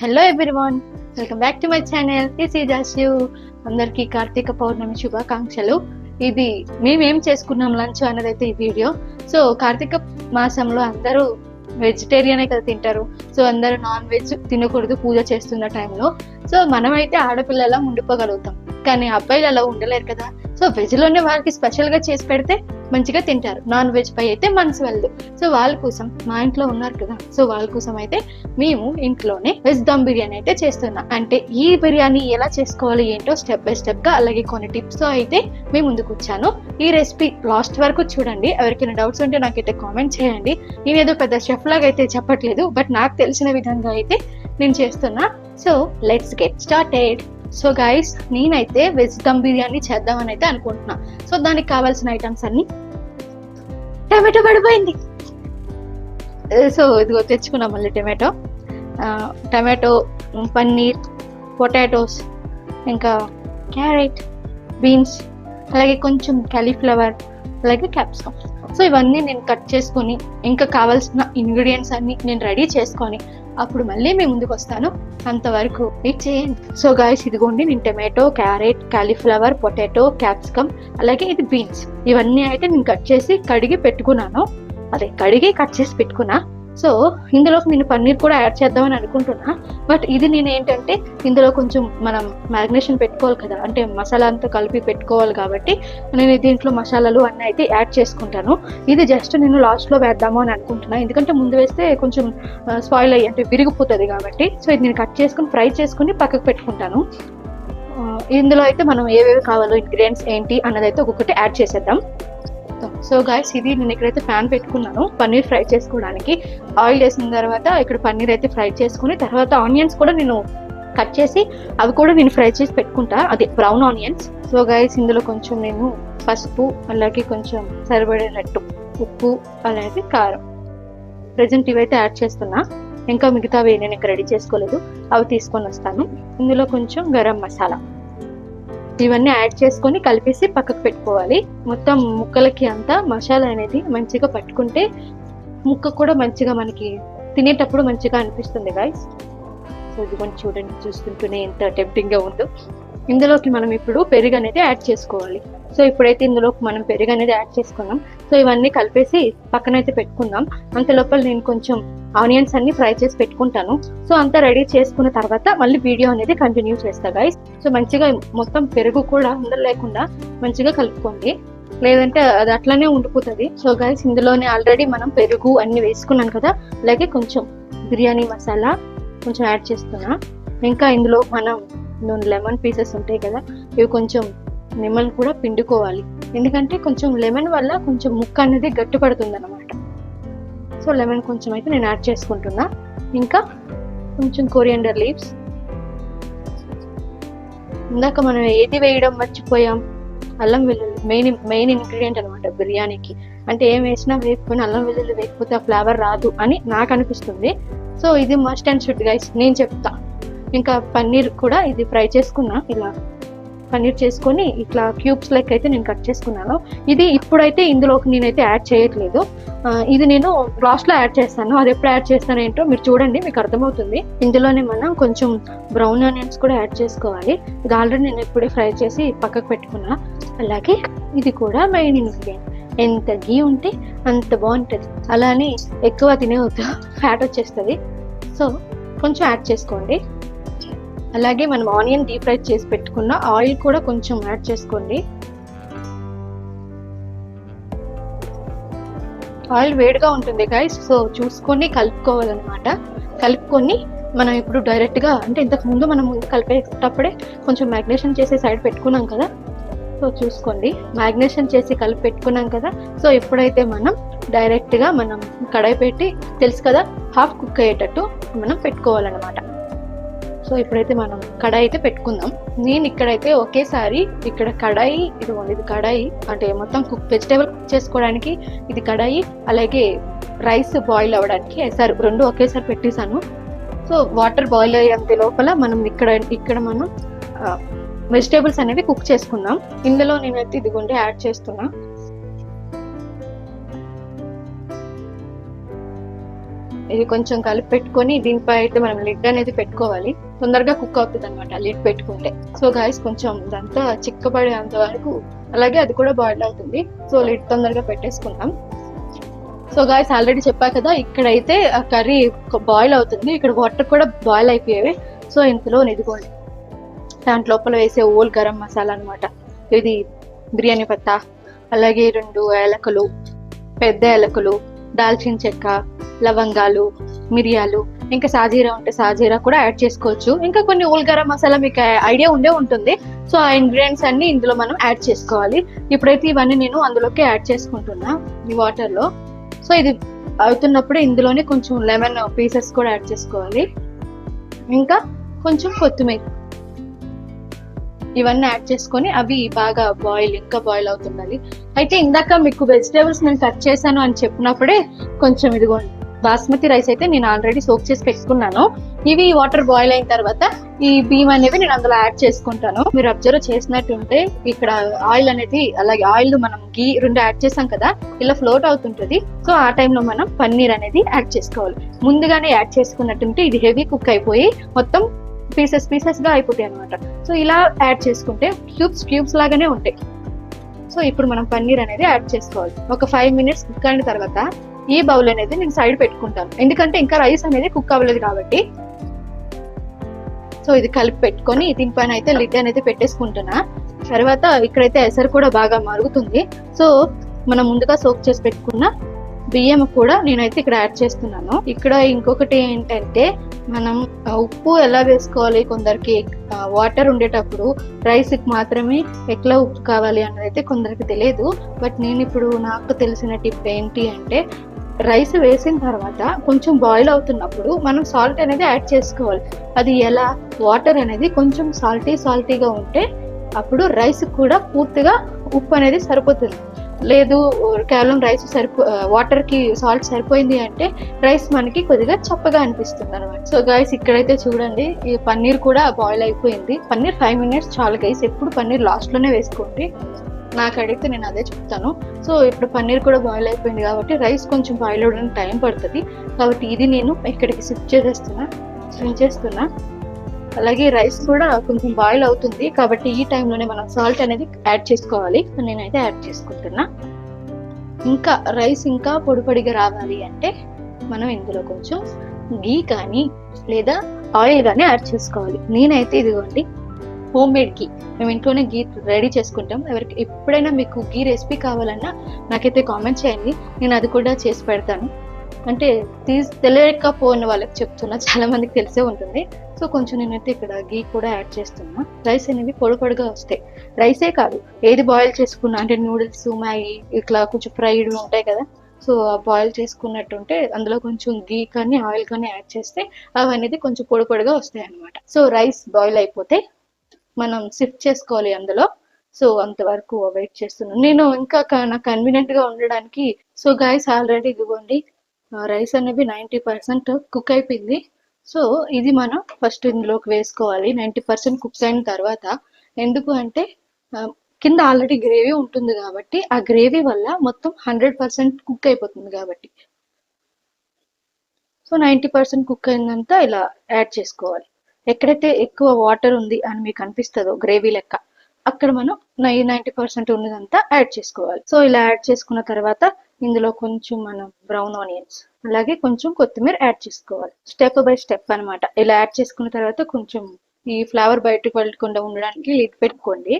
Hello everyone welcome back to my channel this is Ashu అందరికీ కార్తీక పౌర్ణమి శుభాకాంక్షలు. ఇది మేమేం చేసుకున్నాం లంచ్ అన్నది అయితే ఈ వీడియో. సో కార్తీక మాసంలో అందరూ వెజిటేరియనే కదా తింటారు. సో అందరూ నాన్ వెజ్ తినకూడదు పూజ చేస్తున్న టైంలో. సో మనమైతే ఆడపిల్లలా ఉండిపోగలుగుతాం. కానీ అబ్బాయిలు అలా ఉండలేరు కదా. సో వెజ్లోనే వారికి వాళ్ళకి చేసి పెడితే మంచిగా తింటారు. నాన్ వెజ్ పై అయితే మనసు వెళ్ళదు. సో వాళ్ళ కోసం మా ఇంట్లో ఉన్నారు కదా. సో వాళ్ళ కోసం అయితే మేము ఇంట్లోనే వెజ్ దమ్ బిర్యానీ అయితే చేస్తున్నాం. అంటే ఈ బిర్యానీ ఎలా చేసుకోవాలి ఏంటో స్టెప్ బై స్టెప్గా అలాగే కొన్ని టిప్స్ అయితే మేము ముందుకు వచ్చాను. ఈ రెసిపీ లాస్ట్ వరకు చూడండి. ఎవరికైనా డౌట్స్ ఉంటే నాకైతే కామెంట్ చేయండి. నేనేదో పెద్ద షెఫ్ లాగా అయితే చెప్పట్లేదు. బట్ నాకు తెలిసిన విధంగా అయితే నేను చేస్తున్నా. So let's get started so guys నేనైతే వెజ్ దమ్ బిర్యానీ చేద్దామని అయితే అనుకుంటున్నా. సో దానికి కావాల్సిన ఐటమ్స్ అన్ని టమాటో పడిపోయింది. Uh, సో ఇదిగో తెచ్చుకున్నాం మళ్ళీ tomato. Uh, tomato paneer potatoes ఇంకా క్యారెట్ బీన్స్ అలాగే కొంచెం క్యాలీఫ్లవర్ అలాగే క్యాప్సికమ్ సో ఇవన్నీ నేను కట్ చేసుకొని ఇంకా కావాల్సిన ఇంగ్రీడియంట్స్ అన్ని నేను రెడీ చేసుకొని అప్పుడు మళ్ళీ మేము ముందుకు వస్తాను. అంతవరకు వెయిట్ చేయండి. సో గాయస్ ఇదిగోండి నేను tomato carrot cauliflower potato capsicum అలాగే ఇది బీన్స్ ఇవన్నీ అయితే నేను కట్ చేసి కడిగి పెట్టుకున్నాను. అదే కడిగి కట్ చేసి పెట్టుకున్నా. సో ఇందులోకి నేను పన్నీర్ కూడా యాడ్ చేద్దామని అనుకుంటున్నా. బట్ ఇది నేను ఏంటంటే ఇందులో కొంచెం మనం మ్యారినేషన్ పెట్టుకోవాలి కదా. అంటే మసాలా అంతా కలిపి పెట్టుకోవాలి కాబట్టి నేను దీంట్లో మసాలాలు అన్నీ అయితే యాడ్ చేసుకుంటాను. ఇది జస్ట్ నేను లాస్ట్లో వేద్దాము అని అనుకుంటున్నాను ఎందుకంటే ముందు వేస్తే కొంచెం స్పాయిల్ అయ్యి అంటే విరిగిపోతుంది కాబట్టి. సో ఇది నేను కట్ చేసుకుని ఫ్రై చేసుకుని పక్కకు పెట్టుకుంటాను. ఇందులో అయితే మనం ఏవేవి కావాలో ఇంగ్రీడియంట్స్ ఏంటి అన్నది అయితే ఒక్కొక్కటి యాడ్ చేసేద్దాం. సో గాయస్ ఇది నేను ఇక్కడైతే ప్యాన్ పెట్టుకున్నాను పన్నీర్ ఫ్రై చేసుకోవడానికి ఆయిల్ వేసిన తర్వాత ఇక్కడ పన్నీర్ అయితే ఫ్రై చేసుకుని తర్వాత ఆనియన్స్ కూడా నేను కట్ చేసి అవి కూడా నేను ఫ్రై చేసి పెట్టుకుంటా. అదే బ్రౌన్ ఆనియన్స్ సో గైస్ ఇందులో కొంచెం నేను పసుపు అలాగే కొంచెం సరిపడేటట్టు ఉప్పు అలాగే కారం. ప్రజెంట్ ఇవైతే యాడ్ చేస్తున్నా. ఇంకా మిగతావి నేను ఇంకా రెడీ చేసుకోలేదు. అవి తీసుకొని వస్తాను. ఇందులో కొంచెం గరం మసాలా. ఇవన్నీ యాడ్ చేసుకొని కలిపేసి పక్కకు పెట్టుకోవాలి. మొత్తం ముక్కలకి అంతా మసాలా అనేది మంచిగా పట్టుకుంటే ముక్క కూడా మంచిగా మనకి తినేటప్పుడు మంచిగా అనిపిస్తుంది గాయస్ సో ఇదిగోండి చూడండి చూస్తుంటూనే ఎంత టెంప్టింగ్గా ఉందో. ఇందులోకి మనం ఇప్పుడు పెరుగు అనేది యాడ్ చేసుకోవాలి. సో ఇప్పుడైతే ఇందులోకి మనం పెరుగు అనేది యాడ్ చేసుకున్నాం. సో ఇవన్నీ కలిపేసి పక్కనైతే పెట్టుకుందాం. అంత లోపల నేను కొంచెం ఆనియన్స్ అన్ని ఫ్రై చేసి పెట్టుకుంటాను. సో అంతా రెడీ చేసుకున్న తర్వాత మళ్ళీ వీడియో అనేది కంటిన్యూ చేస్తా గైస్ సో మంచిగా మొత్తం పెరుగు కూడా ఉండలు లేకుండా మంచిగా కలుపుకోండి. లేదంటే అది అట్లనే ఉండిపోతుంది. సో గైస్ ఇందులోనే ఆల్రెడీ మనం పెరుగు అన్ని వేసుకున్నాం కదా. అలాగే కొంచెం బిర్యానీ మసాలా కొంచెం యాడ్ చేస్తున్నా. ఇంకా ఇందులో మనం లెమన్ పీసెస్ ఉంటాయి కదా ఇవి కొంచెం లెమన్ కూడా పిండుకోవాలి. ఎందుకంటే కొంచెం లెమన్ వల్ల కొంచెం ముక్క అనేది గట్టి పడుతుంది అనమాట సో లెమన్ కొంచెం అయితే నేను యాడ్ చేసుకుంటున్నా. ఇంకా కొంచెం కొరియండర్ లీవ్స్ ఇందాక మనం ఏది వేయడం మర్చిపోయాం? అల్లం వెల్లుల్లి మెయిన్ మెయిన్ ఇంగ్రీడియంట్ అనమాట బిర్యానీకి. అంటే ఏం వేసినా వేయకపోయినా అల్లం వెల్లుల్లి వేయకపోతే ఆ ఫ్లేవర్ రాదు అని నాకు అనిపిస్తుంది. సో ఇది మస్ట్ అండ్ షుడ్ గైస్ నేను చెప్తా. ఇంకా పన్నీర్ కూడా ఇది ఫ్రై చేసుకున్నా. ఇలా పన్నీర్ చేసుకొని ఇట్లా క్యూబ్స్ లెక్క అయితే నేను కట్ చేసుకున్నాను. ఇది ఇప్పుడైతే ఇందులోకి నేనైతే యాడ్ చేయట్లేదు. ఇది నేను లాస్ట్లో యాడ్ చేస్తాను. అది ఎప్పుడు యాడ్ చేస్తాను ఏంటో మీరు చూడండి మీకు అర్థమవుతుంది. ఇందులోనే మనం కొంచెం బ్రౌన్ ఆనియన్స్ కూడా యాడ్ చేసుకోవాలి. ఇది ఆల్రెడీ నేను ఇప్పుడే ఫ్రై చేసి పక్కకు పెట్టుకున్నా. అలాగే ఇది కూడా మెయిన్ ఇంగ్రీడియంట్ ఎంత గీ ఉంటే అంత బాగుంటుంది. అలానే ఎక్కువ తినేవద్దు ఫ్యాట్ వచ్చేస్తుంది. సో కొంచెం యాడ్ చేసుకోండి. అలాగే మనం ఆనియన్ డీప్ ఫ్రై చేసి పెట్టుకున్న ఆయిల్ కూడా కొంచెం యాడ్ చేసుకోండి. ఆయిల్ వేడిగా ఉంటుంది గైస్ సో చూసుకొని కలుపుకోవాలన్నమాట. కలుపుకొని మనం ఇప్పుడు డైరెక్ట్గా అంటే ఇంతకు ముందు మనం కలిపేటప్పుడే కొంచెం మ్యాగ్నేషన్ చేసి సైడ్ పెట్టుకున్నాం కదా. సో చూసుకోండి మ్యాగ్నేషన్ చేసి కలిపి పెట్టుకున్నాం కదా. సో ఇప్పుడైతే మనం డైరెక్ట్గా మనం కడాయి పెట్టి తెలుసు కదా హాఫ్ కుక్ అయ్యేటట్టు మనం పెట్టుకోవాలన్నమాట. సో ఇప్పుడైతే మనం కడాయి అయితే పెట్టుకుందాం. నేను ఇక్కడైతే ఒకేసారి ఇక్కడ కడాయి ఇది ఇది కడాయి అంటే మొత్తం కుక్ వెజిటేబుల్ కుక్ చేసుకోవడానికి ఇది కడాయి అలాగే రైస్ బాయిల్ అవ్వడానికి వేసారు రెండు ఒకేసారి పెట్టేశాను. సో వాటర్ బాయిల్ అయ్యేంత లోపల మనం ఇక్కడ ఇక్కడ మనం వెజిటేబుల్స్ అనేవి కుక్ చేసుకుందాం. ఇందులో నేనైతే ఇదిగోండి యాడ్ చేస్తున్నా. ఇది కొంచెం కలిపి పెట్టుకొని దీనిపై అయితే మనం లిడ్ అనేది పెట్టుకోవాలి. తొందరగా కుక్ అవుతుంది అనమాట లిడ్ పెట్టుకుంటే. సో గాయస్ కొంచెం ఇదంతా చిక్కబడేంత వరకు అలాగే అది కూడా బాయిల్ అవుతుంది. సో లిడ్ తొందరగా పెట్టేసుకుందాం. సో గాయస్ ఆల్రెడీ చెప్పా కదా ఇక్కడైతే ఆ కర్రీ బాయిల్ అవుతుంది. ఇక్కడ వాటర్ కూడా బాయిల్ అయిపోయేవి. సో ఇంతలో ఇదిగోండి. దాంట్ లోపల వేసే ఓల్ గరం మసాలా అన్నమాట. ఇది బిర్యానీ పత్తా అలాగే రెండు ఏలకలు పెద్ద ఏలకలు దాల్చిన చెక్క లవంగాలు మిరియాలు ఇంకా సాజీరా ఉంటే సాజీరా కూడా యాడ్ చేసుకోవచ్చు. ఇంకా కొన్ని ఓల్ గరం మసాలా మీకు ఐడియా ఉండే ఉంటుంది. సో ఆ ఇంగ్రీడియంట్స్ అన్ని ఇందులో మనం యాడ్ చేసుకోవాలి. ఇప్పుడైతే ఇవన్నీ నేను అందులోకి యాడ్ చేసుకుంటున్నా ఈ వాటర్లో. సో ఇది అవుతున్నప్పుడు ఇందులోనే కొంచెం లెమన్ పీసెస్ కూడా యాడ్ చేసుకోవాలి. ఇంకా కొంచెం కొత్తిమీర. ఇవన్నీ యాడ్ చేసుకొని అవి బాగా బాయిల్ ఇంకా బాయిల్ అవుతుండాలి. అయితే ఇందాక మీకు వెజిటేబుల్స్ నేను కట్ చేశాను అని చెప్పినప్పుడే కొంచెం ఇదిగోండి. బాస్మతి రైస్ అయితే నేను ఆల్రెడీ సోక్ చేసి పెట్టుకున్నాను. ఇవి వాటర్ బాయిల్ అయిన తర్వాత ఈ బియ్యం అనేవి నేను అందులో యాడ్ చేసుకుంటాను. మీరు అబ్జర్వ్ చేసినట్టుంటే ఇక్కడ ఆయిల్ అనేది అలాగే ఆయిల్ మనం గీ రెండు యాడ్ చేసాం కదా ఇలా ఫ్లోట్ అవుతుంటది. సో ఆ టైంలో మనం పన్నీర్ అనేది యాడ్ చేసుకోవాలి. ముందుగానే యాడ్ చేసుకున్నట్టుంటే ఇది హెవీ కుక్ అయిపోయి మొత్తం పీసెస్ పీసెస్గా అయిపోతాయి అనమాట సో ఇలా యాడ్ చేసుకుంటే క్యూబ్స్ క్యూబ్స్ లాగానే ఉంటాయి. సో ఇప్పుడు మనం పన్నీర్ అనేది యాడ్ చేసుకోవాలి. ఒక ఫైవ్ మినిట్స్ కుక్ అయిన తర్వాత ఈ బౌల్ అనేది నేను సైడ్ పెట్టుకుంటాను. ఎందుకంటే ఇంకా రైస్ అనేది కుక్ అవ్వలేదు కాబట్టి. సో ఇది కలిపి పెట్టుకొని దీనిపైన అయితే లిడ్ అనేది పెట్టేసుకుంటున్నా. తర్వాత ఇక్కడైతే ఎసరు కూడా బాగా మరుగుతుంది. సో మనం ముందుగా సోక్ చేసి పెట్టుకున్న బియ్యం కూడా నేనైతే ఇక్కడ యాడ్ చేస్తున్నాను. ఇక్కడ ఇంకొకటి ఏంటంటే మనం ఉప్పు ఎలా వేసుకోవాలి? కొందరికి వాటర్ ఉండేటప్పుడు రైస్కి మాత్రమే ఎట్లా ఉప్పు కావాలి అన్నది అయితే కొందరికి తెలియదు. బట్ నేను ఇప్పుడు నాకు తెలిసిన టిప్ ఏంటి అంటే రైస్ వేసిన తర్వాత కొంచెం బాయిల్ అవుతున్నప్పుడు మనం సాల్ట్ అనేది యాడ్ చేసుకోవాలి. అది ఎలా? వాటర్ అనేది కొంచెం సాల్టీ సాల్టీగా ఉంటే అప్పుడు రైస్ కూడా పూర్తిగా ఉప్పు అనేది సరిపోతుంది. లేదు కేవలం రైస్ సరిపో వాటర్కి సాల్ట్ సరిపోయింది అంటే రైస్ మనకి కొద్దిగా చప్పగా అనిపిస్తుంది అనమాట సో గైస్ ఇక్కడైతే చూడండి ఈ పన్నీర్ కూడా బాయిల్ అయిపోయింది. పన్నీర్ ఫైవ్ మినిట్స్ చాలు గైస్ ఎప్పుడు పన్నీర్ లాస్ట్లోనే వేసుకోండి. నాకు అడిగితే నేను అదే చెప్తాను. సో ఇప్పుడు పన్నీర్ కూడా బాయిల్ అయిపోయింది కాబట్టి రైస్ కొంచెం బాయిల్ అవ్వడానికి టైం పడుతుంది. కాబట్టి ఇది నేను ఇక్కడికి షిఫ్ట్ చేసేస్తున్నా చేస్తున్నా. అలాగే రైస్ కూడా కొంచెం బాయిల్ అవుతుంది. కాబట్టి ఈ టైంలోనే మనం సాల్ట్ అనేది యాడ్ చేసుకోవాలి. నేనైతే యాడ్ చేసుకుంటున్నా. ఇంకా రైస్ ఇంకా పొడి పొడిగా రావాలి అంటే మనం ఇందులో కొంచెం గీ కానీ లేదా ఆయిల్ కానీ యాడ్ చేసుకోవాలి. నేనైతే ఇదిగోండి హోమ్ మేడ్ గీ మేము ఇంట్లోనే గీ రెడీ చేసుకుంటాం. ఎవరికి ఎప్పుడైనా మీకు గీ రెసిపీ కావాలన్నా నాకైతే కామెంట్ చేయండి. నేను అది కూడా చేసి పెడతాను. అంటే తీసి తెలియకపోయిన వాళ్ళకి చెప్తున్నా చాలా మందికి తెలిసే ఉంటుంది. సో కొంచెం నేనైతే ఇక్కడ గీ కూడా యాడ్ చేస్తున్నా. రైస్ అనేవి పొడి పొడిగా వస్తాయి. రైసే కాదు ఏది బాయిల్ చేసుకున్నా అంటే నూడిల్స్ మ్యాగీ ఇట్లా కొంచెం ఫ్రైడ్ ఉంటాయి కదా. సో బాయిల్ చేసుకున్నట్టుంటే అందులో కొంచెం గీ కానీ ఆయిల్ కానీ యాడ్ చేస్తే అవి అనేది కొంచెం పొడి పొడిగా వస్తాయి అనమాట సో రైస్ బాయిల్ అయిపోతే మనం షిఫ్ట్ చేసుకోవాలి అందులో. సో అంతవరకు వెయిట్ చేస్తున్నాను. నేను ఇంకా నాకు కన్వీనియంట్గా ఉండడానికి సో గాయస్ ఆల్రెడీ ఇదిగోండి రైస్ అనేవి నైంటీ పర్సెంట్ కుక్ అయిపోయింది. సో ఇది మనం ఫస్ట్ ఇందులోకి వేసుకోవాలి. నైంటీ పర్సెంట్ కుక్ అయిన తర్వాత ఎందుకు అంటే కింద ఆల్రెడీ గ్రేవీ ఉంటుంది కాబట్టి ఆ గ్రేవీ వల్ల మొత్తం హండ్రెడ్ పర్సెంట్ కుక్ అయిపోతుంది కాబట్టి. సో నైంటీ పర్సెంట్ కుక్ అయిందంతా ఇలా యాడ్ చేసుకోవాలి. ఎక్కడైతే ఎక్కువ వాటర్ ఉంది అని మీకు అనిపిస్తుందో గ్రేవీ లెక్క అక్కడ మనం నైంటీ పర్సెంట్ ఉన్నదంతా యాడ్ చేసుకోవాలి. సో ఇలా యాడ్ చేసుకున్న తర్వాత ఇందులో కొంచెం మనం బ్రౌన్ ఆనియన్స్ అలాగే కొంచెం కొత్తిమీర యాడ్ చేసుకోవాలి. స్టెప్ బై స్టెప్ అన్నమాట. ఇలా యాడ్ చేసుకున్న తర్వాత కొంచెం ఈ ఫ్లేవర్ బయటకు వెళ్ళకుండా ఉండడానికి లిడ్ పెట్టుకోండి.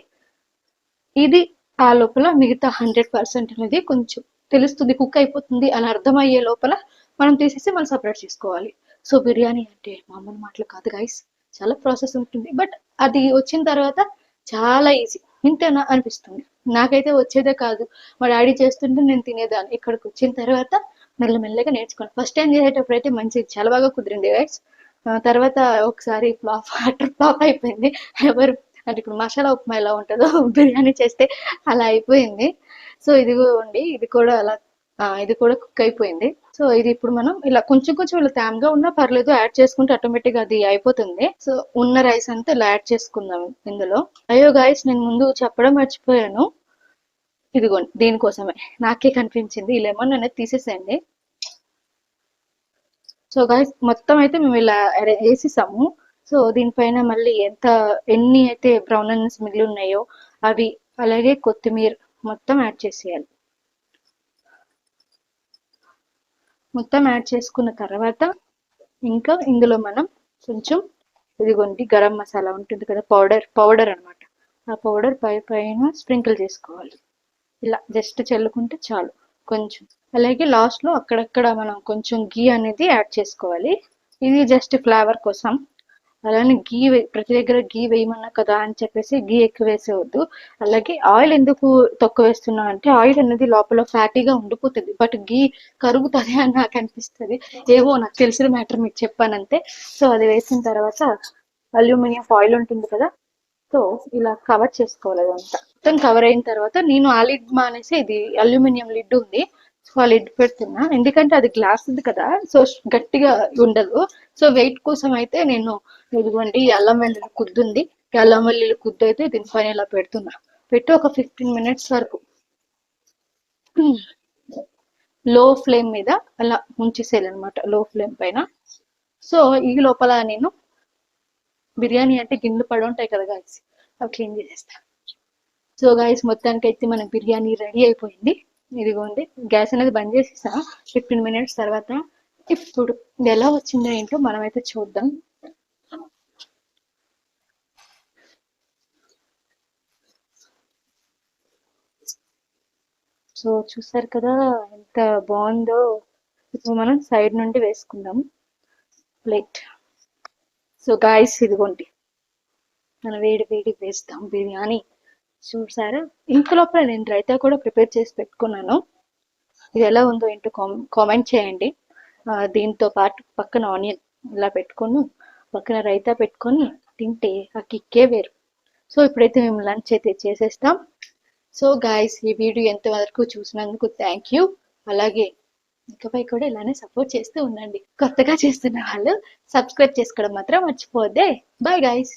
ఇది ఆ లోపల మిగతా హండ్రెడ్ పర్సెంట్ అనేది కొంచెం తెలుస్తుంది కుక్ అయిపోతుంది అని అర్థమయ్యే లోపల మనం తీసేసి మనం సపరేట్ చేసుకోవాలి. సో బిర్యానీ అంటే మామూలు మాటలు కాదు గైస్ చాలా ప్రాసెస్ ఉంటుంది. బట్ అది వచ్చిన తర్వాత చాలా ఈజీ ఇంతేనా అనిపిస్తుంది. నాకైతే వచ్చేదే కాదు. మా డాడీ చేస్తుంటే నేను తినేదాన్ని ఇక్కడికి వచ్చిన తర్వాత మెల్లమెల్లగా నేర్చుకోండి ఫస్ట్ టైం చేసేటప్పుడు అయితే మంచిది. చాలా బాగా కుదిరింది గైడ్స్ తర్వాత ఒకసారి ఫ్లాప్ అటర్ ఫ్లాప్ అయిపోయింది. ఎవరు అంటే ఇప్పుడు మసాలా ఉప్మా ఎలా ఉంటుందో బిర్యానీ చేస్తే అలా అయిపోయింది. సో ఇదిగోండి ఇది కూడా అలా ఇది కూడా కుక్ అయిపోయింది. సో ఇది ఇప్పుడు మనం ఇలా కొంచెం కొంచెం ఇలా తేమగా ఉన్నా పర్లేదు యాడ్ చేసుకుంటే ఆటోమేటిక్ అది అయిపోతుంది. సో ఉన్న రైస్ అంతా ఇలా యాడ్ చేసుకుందాం ఇందులో. అయ్యో గాయస్ నేను ముందు చెప్పడం మర్చిపోయాను. ఇదిగోండి దీనికోసమే. నాకే కనిపించింది. ఈ లెమన్ అనేది తీసేసేయండి. సో గాయస్ మొత్తం అయితే మేము ఇలా అరే- వేసేసాము. సో దీనిపైన మళ్ళీ ఎంత ఎన్ని అయితే బ్రౌన్ అన్నస్ మిగిలి ఉన్నాయో అవి అలాగే కొత్తిమీర మొత్తం యాడ్ చేసేయాలి. మొత్తం యాడ్ చేసుకున్న తర్వాత ఇంకా ఇందులో మనం కొంచెం ఇదిగోండి గరం మసాలా ఉంటుంది కదా పౌడర్ పౌడర్ అన్నమాట. ఆ పౌడర్ పై పైన స్ప్రింకిల్ చేసుకోవాలి. ఇలా జస్ట్ చల్లుకుంటే చాలు కొంచెం. అలాగే లాస్ట్లో అక్కడక్కడ మనం కొంచెం గీ అనేది యాడ్ చేసుకోవాలి. ఇది జస్ట్ ఫ్లేవర్ కోసం. అలానే గీ ప్రతి దగ్గర గీ వేయమన్నా కదా అని చెప్పేసి గీ ఎక్కువ వేసేవద్దు అలాగే ఆయిల్ ఎందుకు తక్కువ వేస్తున్నా అంటే ఆయిల్ అనేది లోపల ఫ్యాటీగా ఉండిపోతుంది. బట్ గీ కరుగుతుంది అని నాకు అనిపిస్తుంది. ఏమో నాకు తెలిసిన మ్యాటర్ మీకు చెప్పానంతే. సో అది వేసిన తర్వాత అల్యూమినియం ఫాయిల్ ఉంటుంది కదా. సో ఇలా కవర్ చేసుకోవాలి అదంతా. మొత్తం కవర్ అయిన తర్వాత నేను ఆ లిడ్ మానేసి ఇది అల్యూమినియం లిడ్ ఉంది. సో లిడ్ పెడుతున్నా. ఎందుకంటే అది గ్లాస్ కదా సో గట్టిగా ఉండదు. సో వెయిట్ కోసం అయితే నేను ఇదిగోండి అల్లం వెల్లుల్లి కుద్దుంది అల్లం వెల్లుల్లి కుద్దు అయితే దీనిపైన ఇలా పెడుతున్నా. పెట్టి ఒక ఫిఫ్టీన్ మినిట్స్ వరకు. లో ఫ్లేమ్ మీద అలా ఉంచేసేయాలన్నమాట లో ఫ్లేమ్ పైన. సో ఈ లోపల నేను బిర్యానీ అంటే గిన్నెలు పడి ఉంటాయి కదా గాయస్ అవి క్లీన్ చేసేస్తా. సో గాయస్ మొత్తానికి అయితే మన బిర్యానీ రెడీ అయిపోయింది. ఇదిగోండి గ్యాస్ అనేది బంద్ చేసేసా ఫిఫ్టీన్ మినిట్స్ తర్వాత ఇప్పుడు ఇది ఎలా వచ్చిందో ఏంటో మనమైతే చూద్దాం. సో చూసారు కదా ఎంత బాగుందో. ఇప్పుడు మనం సైడ్ నుండి వేసుకుందాం. ప్లేట్. సో గాయస్ ఇదిగోండి. మనం వేడి వేడి వేస్తాం బిర్యానీ. చూసారా? ఇంత లోపల నేను రైతా కూడా ప్రిపేర్ చేసి పెట్టుకున్నాను. ఇది ఎలా ఉందో ఏంటో కామెంట్ చేయండి. దీంతో పాటు పక్కన ఆనియన్ ఇలా పెట్టుకొని పక్కన రైతా పెట్టుకొని తింటే ఆ కిక్కే వేరు. సో ఇప్పుడైతే మేము లంచ్ అయితే చేసేస్తాం. సో గాయస్ ఈ వీడియో ఎంతవరకు చూసినందుకు థ్యాంక్ యూ అలాగే ఇకపై కూడా ఇలానే సపోర్ట్ చేస్తూ ఉండండి. కొత్తగా చేస్తున్న వాళ్ళు సబ్స్క్రైబ్ చేసుకోవడం మాత్రం మర్చిపోద్దే బాయ్ గాయస్